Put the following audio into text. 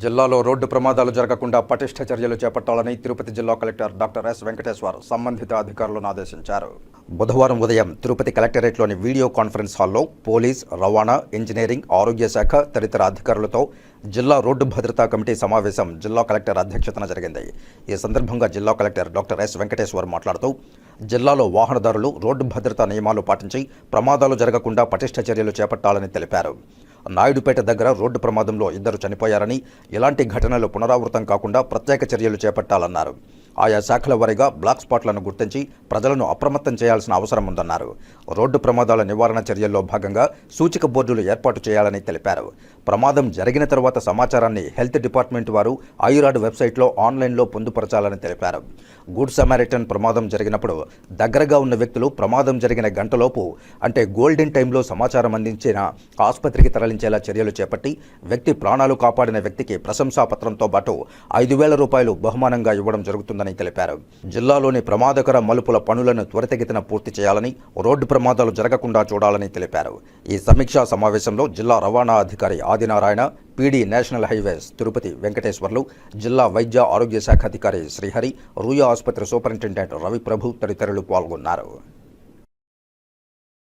జిల్లాలో రోడ్డు ప్రమాదాలు జరగకుండా పటిష్ట చర్యలు చేపట్టాలని తిరుపతి జిల్లా కలెక్టర్ డాక్టర్ ఎస్ వెంకటేశ్వర్ సంబంధిత అధికారులను ఆదేశించారు. బుధవారం ఉదయం తిరుపతి కలెక్టరేట్లోని వీడియో కాన్ఫరెన్స్ హాల్లో పోలీస్ రవాణా ఇంజనీరింగ్ ఆరోగ్య శాఖ తదితర అధికారులతో జిల్లా రోడ్డు భద్రతా కమిటీ సమావేశం జిల్లా కలెక్టర్ అధ్యక్షతన జరిగింది. ఈ సందర్భంగా జిల్లా కలెక్టర్ డాక్టర్ ఎస్ వెంకటేశ్వర్ మాట్లాడుతూ జిల్లాలో వాహనదారులు రోడ్డు భద్రతా నియమాలు పాటించి ప్రమాదాలు జరగకుండా పటిష్ట చర్యలు చేపట్టాలని తెలిపారు. నాయుడుపేట దగ్గర రోడ్డు ప్రమాదంలో ఇద్దరు చనిపోయారని ఇలాంటి ఘటనలు పునరావృతం కాకుండా ప్రత్యేక చర్యలు చేపట్టాలన్నారు. ఆయా శాఖల వారీగా బ్లాక్ స్పాట్లను గుర్తించి ప్రజలను అప్రమత్తం చేయాల్సిన అవసరం ఉందన్నారు. రోడ్డు ప్రమాదాల నివారణ చర్యల్లో భాగంగా సూచిక బోర్డులు ఏర్పాటు చేయాలని తెలిపారు. ప్రమాదం జరిగిన తర్వాత సమాచారాన్ని హెల్త్ డిపార్ట్మెంట్ వారు ఆయురాడ్ వెబ్సైట్లో ఆన్లైన్లో పొందుపరచాలని తెలిపారు. గుడ్ సమారిటన్ ప్రమాదం జరిగినప్పుడు దగ్గరగా ఉన్న వ్యక్తులు ప్రమాదం జరిగిన గంటలోపు అంటే గోల్డెన్ టైంలో సమాచారం అందించిన ఆసుపత్రికి తరలించేలా చర్యలు చేపట్టి వ్యక్తి ప్రాణాలు కాపాడిన వ్యక్తికి ప్రశంసాపత్రంతో పాటు ఐదు వేల రూపాయలు బహుమానంగా ఇవ్వడం జరుగుతుంది ఉందని తెలిపారు. జిల్లాలోని ప్రమాదకర మలుపుల పనులను త్వరితగతిన పూర్తి చేయాలని రోడ్డు ప్రమాదాలు జరగకుండా చూడాలని తెలిపారు. ఈ సమీక్షా సమావేశంలో జిల్లా రవాణా అధికారి Adinarayana PD national highways Tirupati Venkateswarlu జిల్లా వైద్య ఆరోగ్య శాఖ అధికారి శ్రీహరి రూయా ఆసుపత్రి సూపరింటెండెంట్ రవిప్రభు తదితరులు పాల్గొన్నారు.